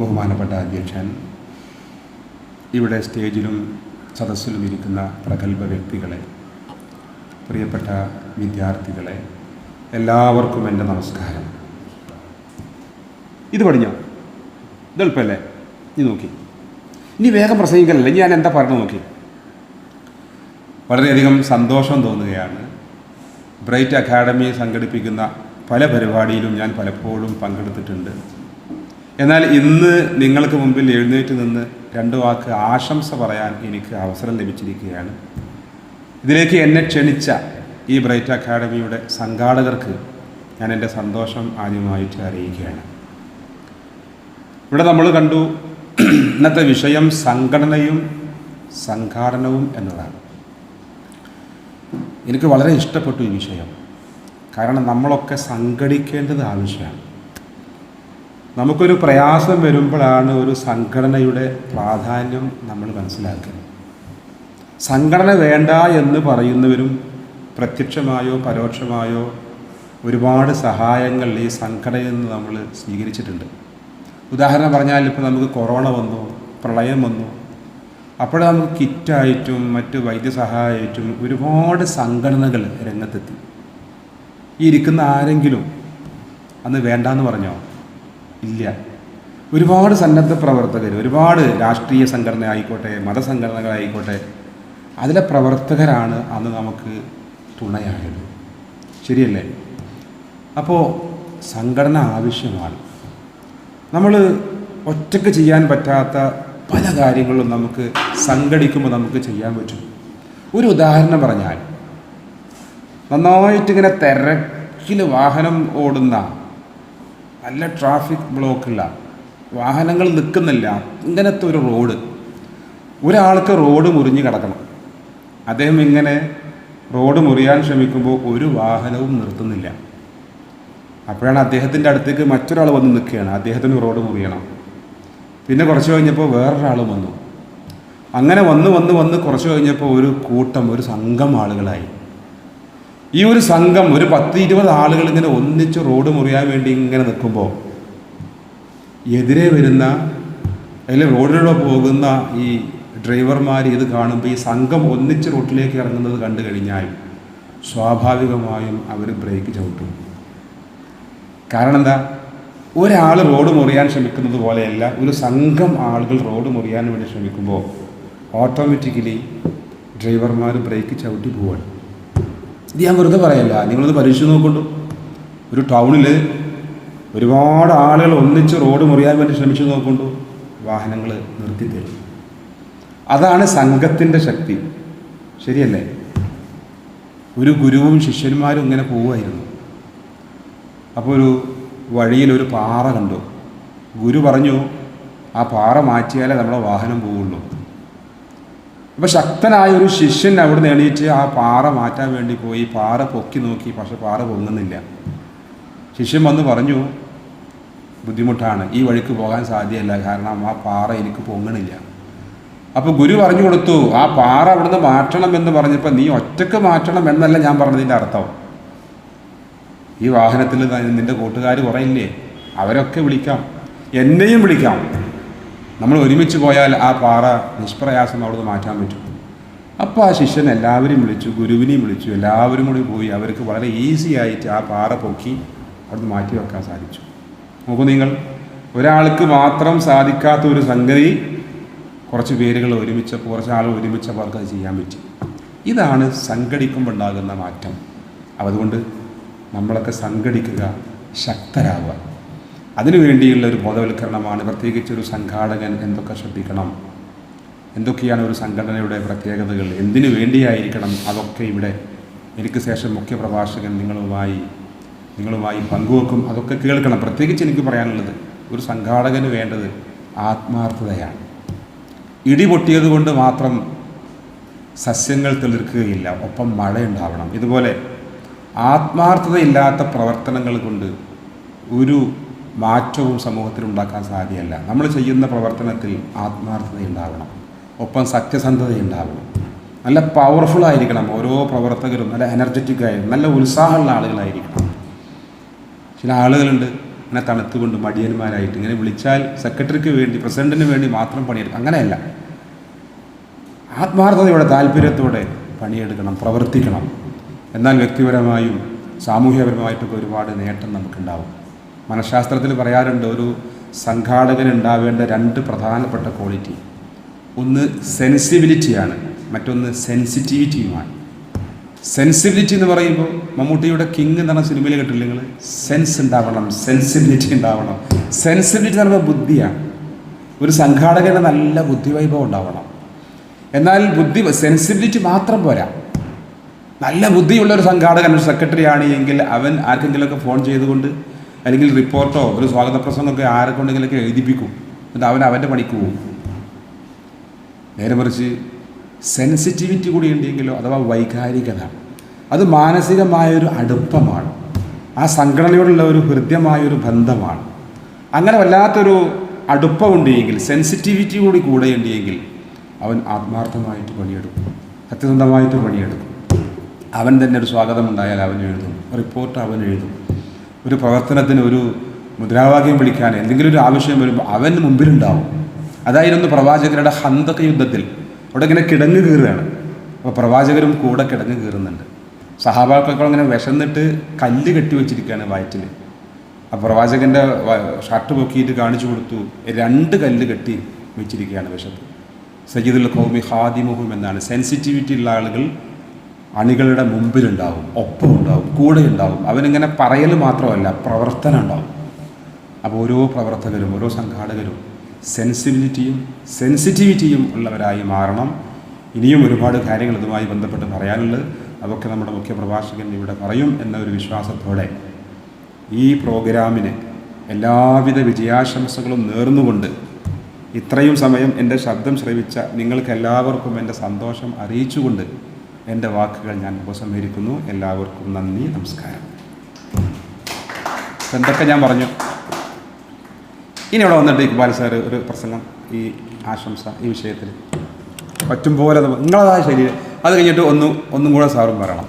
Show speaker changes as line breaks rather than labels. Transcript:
ബഹുമാനപ്പെട്ട അധ്യക്ഷൻ ഇവിടെ സ്റ്റേജിലും സദസ്സിലും ഇരിക്കുന്ന പ്രഗത്ഭ വ്യക്തികളെ പ്രിയപ്പെട്ട വിദ്യാർത്ഥികളെ എല്ലാവർക്കും എന്റെ നമസ്കാരം. ഇത് പഠിഞ്ഞോ? ഇതെളുപ്പല്ലേ നീ നോക്കി. ഇനി വേഗം പ്രസംഗിക്കലല്ല? ഞാൻ എന്താ പറഞ്ഞു നോക്കി. വളരെയധികം സന്തോഷം തോന്നുകയാണ്. ബ്രൈറ്റ് അക്കാഡമി സംഘടിപ്പിക്കുന്ന പല പരിപാടിയിലും ഞാൻ പലപ്പോഴും പങ്കെടുത്തിട്ടുണ്ട്. എന്നാൽ ഇന്ന് നിങ്ങൾക്ക് മുമ്പിൽ എഴുന്നേറ്റ് നിന്ന് രണ്ട് വാക്ക് ആശംസ പറയാൻ എനിക്ക് അവസരം ലഭിച്ചിരിക്കുകയാണ്. ഇതിലേക്ക് എന്നെ ക്ഷണിച്ച ഈ ബ്രൈറ്റ് അക്കാഡമിയുടെ സംഘാടകർക്ക് ഞാൻ എന്റെ സന്തോഷം ആദ്യമായിട്ട് അറിയിക്കുകയാണ്. ഇവിടെ നമ്മൾ കണ്ടു ഇന്നത്തെ വിഷയം സംഘടനയും സംഘാടനവും എന്നതാണ്. എനിക്ക് വളരെ ഇഷ്ടപ്പെട്ടു ഈ വിഷയം. കാരണം നമ്മളൊക്കെ സംഘടിക്കേണ്ടത് ആവശ്യമാണ്. നമുക്കൊരു പ്രയാസം വരുമ്പോഴാണ് ഒരു സംഘടനയുടെ പ്രാധാന്യം നമ്മൾ മനസ്സിലാക്കുന്നത് സംഘടന വേണ്ട എന്ന് പറയുന്നവരും പ്രത്യക്ഷമായോ പരോക്ഷമായോ ഒരുപാട് സഹായങ്ങൾ ഈ സംഘടനയിൽ നിന്ന് നമ്മൾ സ്വീകരിച്ചിട്ടുണ്ട്. ഉദാഹരണം പറഞ്ഞാൽ ഇപ്പോൾ നമുക്ക് കൊറോണ വന്നു പ്രളയം വന്നു. അപ്പോൾ നമുക്ക് കിറ്റായിട്ടും മറ്റ് വൈദ്യസഹായമായിട്ടും ഒരുപാട് സംഘടനകൾ രംഗത്തെത്തി. ഈ ഇരിക്കുന്ന ആരെങ്കിലും അന്ന് വേണ്ടാന്ന് പറഞ്ഞോ? ഇല്ല. ഒരുപാട് സന്നദ്ധ പ്രവർത്തകർ ഒരുപാട് രാഷ്ട്രീയ സംഘടന ആയിക്കോട്ടെ മതസംഘടനകളായിക്കോട്ടെ അതിലെ പ്രവർത്തകരാണ് അന്ന് നമുക്ക് തുണയായത്. ശരിയല്ലേ? അപ്പോൾ സംഘടന ആവശ്യമാണ്. നമ്മൾ ഒറ്റയ്ക്ക് ചെയ്യാൻ പറ്റാത്ത പല കാര്യങ്ങളും നമുക്ക് സംഘടിക്കുമ്പോൾ നമുക്ക് ചെയ്യാൻ പറ്റും. ഒരു ഉദാഹരണം പറഞ്ഞാൽ നന്നായിട്ടിങ്ങനെ തിരക്കിൽ വാഹനം ഓടുന്ന നല്ല ട്രാഫിക് ബ്ലോക്കുള്ള വാഹനങ്ങൾ നിൽക്കുന്നില്ല. ഇങ്ങനത്തെ ഒരു റോഡ് ഒരാൾക്ക് റോഡ് മുറിഞ്ഞ് കിടക്കണം. അദ്ദേഹം ഇങ്ങനെ റോഡ് മുറിയാൻ ശ്രമിക്കുമ്പോൾ ഒരു വാഹനവും നിർത്തുന്നില്ല. അപ്പോഴാണ് അദ്ദേഹത്തിന്റെ അടുത്തേക്ക് മറ്റൊരാൾ വന്ന് നിൽക്കുകയാണ്. അദ്ദേഹത്തിന് റോഡ് മുറിയണം. പിന്നെ കുറച്ച് കഴിഞ്ഞപ്പോൾ വേറൊരാൾ വന്നു. അങ്ങനെ വന്ന് വന്ന് വന്ന് കുറച്ച് കഴിഞ്ഞപ്പോൾ ഒരു കൂട്ടം ഒരു സംഘം ആളുകളായി. ഈ ഒരു സംഘം ഒരു പത്ത് ഇരുപത് ആളുകൾ ഇങ്ങനെ ഒന്നിച്ച് റോഡ് മുറിയാൻ വേണ്ടി ഇങ്ങനെ നിൽക്കുമ്പോൾ എതിരെ വരുന്ന അല്ലെങ്കിൽ റോഡിലൂടെ പോകുന്ന ഈ ഡ്രൈവർമാർ ഇത് കാണുമ്പോൾ ഈ സംഘം ഒന്നിച്ച് റോട്ടിലേക്ക് ഇറങ്ങുന്നത് കണ്ടു കഴിഞ്ഞാൽ സ്വാഭാവികമായും അവർ ബ്രേക്ക് ചവിട്ടും. കാരണം എന്താ? ഒരാൾ റോഡ് മുറിയാൻ ശ്രമിക്കുന്നത് പോലെയല്ല ഒരു സംഘം ആളുകൾ റോഡ് മുറിയാൻ വേണ്ടി ശ്രമിക്കുമ്പോൾ ഓട്ടോമാറ്റിക്കലി ഡ്രൈവർമാർ ബ്രേക്ക് ചവിട്ടി പോവാണ്. ഇത് ഞാൻ വെറുതെ പറയല്ല. നിങ്ങളത് പരീക്ഷിച്ച് നോക്കുന്നു ഒരു ടൗണിൽ ഒരുപാട് ആളുകൾ ഒന്നിച്ച് റോഡ് മുറിയാൻ വേണ്ടി ശ്രമിച്ചു നോക്കുന്നു വാഹനങ്ങൾ നിർത്തിത്തരും അതാണ് സംഘത്തിന്റെ ശക്തി. ശരിയല്ലേ? ഒരു ഗുരുവും ശിഷ്യന്മാരും ഇങ്ങനെ പോവുമായിരുന്നു. അപ്പോൾ ഒരു വഴിയിൽ ഒരു പാറ കണ്ടു. ഗുരു പറഞ്ഞു ആ പാറ മാറ്റിയാലേ നമ്മുടെ വാഹനം പോവുള്ളൂ. അപ്പോൾ ശക്തനായ ഒരു ശിഷ്യൻ അവിടെ എണീറ്റ് ആ പാറ മാറ്റാൻ വേണ്ടി പോയി. പാറ പൊക്കി നോക്കി പക്ഷെ പാറ പൊങ്ങുന്നില്ല. ശിഷ്യൻ വന്ന് പറഞ്ഞു ബുദ്ധിമുട്ടാണ്. ഈ വഴിക്ക് പോകാൻ സാധ്യമല്ല കാരണം ആ പാറ എനിക്ക് പൊങ്ങണില്ല. അപ്പോൾ ഗുരു പറഞ്ഞു കൊടുത്തു ആ പാറ അവിടുന്ന് മാറ്റണം എന്ന് പറഞ്ഞപ്പോൾ നീ ഒറ്റയ്ക്ക് മാറ്റണം എന്നല്ല ഞാൻ പറഞ്ഞതിന്റെ അർത്ഥം. ഈ വാഹനത്തിൽ നിന്റെ കൂട്ടുകാർ കുറയില്ലേ? അവരൊക്കെ വിളിക്കാം. എന്നെയും വിളിക്കാം. നമ്മൾ ഒരുമിച്ച് പോയാൽ ആ പാറ നിഷ്പ്രയാസം അവിടുന്ന് മാറ്റാൻ പറ്റും. അപ്പോൾ ആ ശിഷ്യൻ എല്ലാവരും വിളിച്ചു ഗുരുവിനെയും വിളിച്ചു എല്ലാവരും കൂടി പോയി അവർക്ക് വളരെ ഈസി ആയിട്ട് ആ പാറ പൊക്കി അവിടുന്ന് മാറ്റി വെക്കാൻ സാധിച്ചു. നോക്കൂ നിങ്ങൾ ഒരാൾക്ക് മാത്രം സാധിക്കാത്ത ഒരു സംഗതി കുറച്ച് പേരുകൾ ഒരുമിച്ച് കുറച്ച് ആൾ ഒരുമിച്ച് അവർക്ക് അത് ചെയ്യാൻ പറ്റി. ഇതാണ് സംഘടിക്കുമ്പോൾ ഉണ്ടാകുന്ന മാറ്റം. അതുകൊണ്ട് നമ്മളൊക്കെ സംഘടിക്കുക ശക്തരാകുക അതിനു വേണ്ടിയുള്ള ഒരു ബോധവൽക്കരണമാണ് പ്രത്യേകിച്ച് ഒരു സംഘാടകൻ എന്തൊക്കെ ശ്രദ്ധിക്കണം? എന്തൊക്കെയാണ് ഒരു സംഘടനയുടെ പ്രത്യേകതകൾ? എന്തിനു വേണ്ടിയായിരിക്കണം അതൊക്കെ ഇവിടെ എനിക്ക് ശേഷം മുഖ്യ പ്രഭാഷകൻ നിങ്ങളുമായി നിങ്ങളുമായി പങ്കുവെക്കും. അതൊക്കെ കേൾക്കണം. പ്രത്യേകിച്ച് എനിക്ക് പറയാനുള്ളത് ഒരു സംഘാടകന് വേണ്ടത് ആത്മാർത്ഥതയാണ്. ഇടി പൊട്ടിയത് കൊണ്ട് മാത്രം സസ്യങ്ങൾ തെളിർക്കുകയില്ല. ഒപ്പം മഴയുണ്ടാവണം. ഇതുപോലെ ആത്മാർത്ഥതയില്ലാത്ത പ്രവർത്തനങ്ങൾ കൊണ്ട് ഒരു മാറ്റവും സമൂഹത്തിൽ ഉണ്ടാക്കാൻ സാധ്യമല്ല നമ്മൾ ചെയ്യുന്ന പ്രവർത്തനത്തിൽ ആത്മാർത്ഥത ഉണ്ടാവണം ഒപ്പം സത്യസന്ധത ഉണ്ടാവണം നല്ല പവർഫുൾ ആയിരിക്കണം ഓരോ പ്രവർത്തകരും നല്ല എനർജറ്റിക് ആയി നല്ല ഉത്സാഹമുള്ള ആളുകളായിരിക്കണം. ചില ആളുകളുണ്ട് അങ്ങനെ തണുത്തുകൊണ്ട് മടിയന്മാരായിട്ട് ഇങ്ങനെ വിളിച്ചാൽ സെക്രട്ടറിക്ക് വേണ്ടി പ്രസിഡന്റിന് വേണ്ടി മാത്രം പണിയെടുക്കും. അങ്ങനെയല്ല. ആത്മാർത്ഥതയോടെ താല്പര്യത്തോടെ പണിയെടുക്കണം പ്രവർത്തിക്കണം. എന്നാൽ വ്യക്തിപരമായും സാമൂഹ്യപരമായിട്ടൊക്കെ ഒരുപാട് നേട്ടം നമുക്കുണ്ടാവും. മനഃശാസ്ത്രത്തിൽ പറയാറുണ്ട് ഒരു സംഘാടകൻ ഉണ്ടാവേണ്ട രണ്ട് പ്രധാനപ്പെട്ട ക്വാളിറ്റി ഒന്ന് സെൻസിബിലിറ്റിയാണ് മറ്റൊന്ന് സെൻസിറ്റിവിറ്റിയുമാണ് സെൻസിബിലിറ്റി എന്ന് പറയുമ്പോൾ മമ്മൂട്ടിയുടെ കിങ് എന്ന് പറഞ്ഞ സിനിമയിൽ കേട്ടില്ല നിങ്ങൾ സെൻസ് ഉണ്ടാവണം സെൻസിബിലിറ്റി ഉണ്ടാവണം. സെൻസിബിലിറ്റി എന്ന് പറയുമ്പോൾ ബുദ്ധിയാണ്. ഒരു സംഘാടകന് നല്ല ബുദ്ധിവൈഭവം ഉണ്ടാവണം. എന്നാൽ ബുദ്ധി സെൻസിബിലിറ്റി മാത്രം പോരാ. നല്ല ബുദ്ധിയുള്ള ഒരു സംഘാടകൻ ഒരു സെക്രട്ടറി ആണ് എങ്കിൽ അവൻ ആർക്കെങ്കിലുമൊക്കെ ഫോൺ ചെയ്തുകൊണ്ട് അല്ലെങ്കിൽ റിപ്പോർട്ടോ ഒരു സ്വാഗത പ്രസംഗമൊക്കെ ആരെ എഴുതിപ്പിക്കും. എന്നിട്ട് അവൻ അവന്റെ പണിക്ക് പോകും നേരെ മറിച്ച് സെൻസിറ്റിവിറ്റി കൂടി ഉണ്ടെങ്കിലോ അഥവാ വൈകാരികത അത് മാനസികമായൊരു അടുപ്പമാണ്. ആ സംഘടനയോടുള്ള ഒരു ഹൃദ്യമായൊരു ബന്ധമാണ്. അങ്ങനെ വല്ലാത്തൊരു അടുപ്പമുണ്ടെങ്കിൽ സെൻസിറ്റിവിറ്റി കൂടി കൂടെ ഉണ്ടെങ്കിൽ അവൻ ആത്മാർത്ഥമായിട്ട് പണിയെടുക്കും. സത്യസന്ധമായിട്ട് പണിയെടുക്കും. അവൻ തന്നെ ഒരു സ്വാഗതം ഉണ്ടായാൽ അവൻ എഴുതും. റിപ്പോർട്ട് അവൻ എഴുതും. ഒരു പ്രവർത്തനത്തിന് ഒരു മുദ്രാവാക്യം വിളിക്കാൻ എന്തെങ്കിലും ഒരു ആവശ്യം വരുമ്പോൾ അവൻ മുമ്പിലുണ്ടാവും. അതായിരുന്നു പ്രവാചകരുടെ ഹന്തക യുദ്ധത്തിൽ. അവിടെ ഇങ്ങനെ കിടങ്ങ് കീറുകയാണ്. അപ്പോൾ പ്രവാചകരും കൂടെ കിടങ്ങ് കീറുന്നുണ്ട്. സഹാബാക്കൾ അങ്ങനെ വിശന്നിട്ട് കല്ല് കെട്ടി വെച്ചിരിക്കുകയാണ് വയറ്റിൽ ആ പ്രവാചകന്റെ ഷർട്ട് പൊക്കിയിട്ട് കാണിച്ചു കൊടുത്തു. രണ്ട് കല്ല് കെട്ടി വെച്ചിരിക്കുകയാണ് വിശപ്പ്. സയ്യിദുൽ കൗമി ഹാദിമുഹും എന്നാണ്. സെൻസിറ്റിവിറ്റി ഉള്ള ആളുകൾ അണികളുടെ മുമ്പിലുണ്ടാവും ഒപ്പം ഉണ്ടാവും കൂടെ ഉണ്ടാവും അവനിങ്ങനെ പറയൽ മാത്രമല്ല പ്രവർത്തനം ഉണ്ടാവും. അപ്പോൾ ഓരോ പ്രവർത്തകരും ഓരോ സംഘാടകരും സെൻസിബിലിറ്റിയും സെൻസിറ്റിവിറ്റിയും ഉള്ളവരായി മാറണം. ഇനിയും ഒരുപാട് കാര്യങ്ങൾ ഇതുമായി ബന്ധപ്പെട്ട് പറയാനുള്ളത് അതൊക്കെ നമ്മുടെ മുഖ്യ പ്രഭാഷകൻ ഇവിടെ പറയും എന്ന ഒരു വിശ്വാസത്തോടെ ഈ പ്രോഗ്രാമിന് എല്ലാവിധ വിജയാശംസകളും നേർന്നുകൊണ്ട് ഇത്രയും സമയം എന്റെ ശബ്ദം ശ്രവിച്ച നിങ്ങൾക്ക് എല്ലാവർക്കും എന്റെ സന്തോഷം അറിയിച്ചുകൊണ്ട് എന്റെ വാക്കുകൾ ഞാൻ ഉപസംഹരിക്കുന്നു. എല്ലാവർക്കും നന്ദി നമസ്കാരം. എന്തൊക്കെ ഞാൻ പറഞ്ഞു? ഇനി ഇവിടെ വന്നിട്ട് ഇക്ബാൽ സാർ ഒരു പ്രസംഗം ഈ ആശംസ ഈ വിഷയത്തിൽ. പറ്റും പോലെ നിങ്ങളതായ ശരീരം അത് കഴിഞ്ഞിട്ട് ഒന്നും ഒന്നും കൂടെ സാറും പറയണം.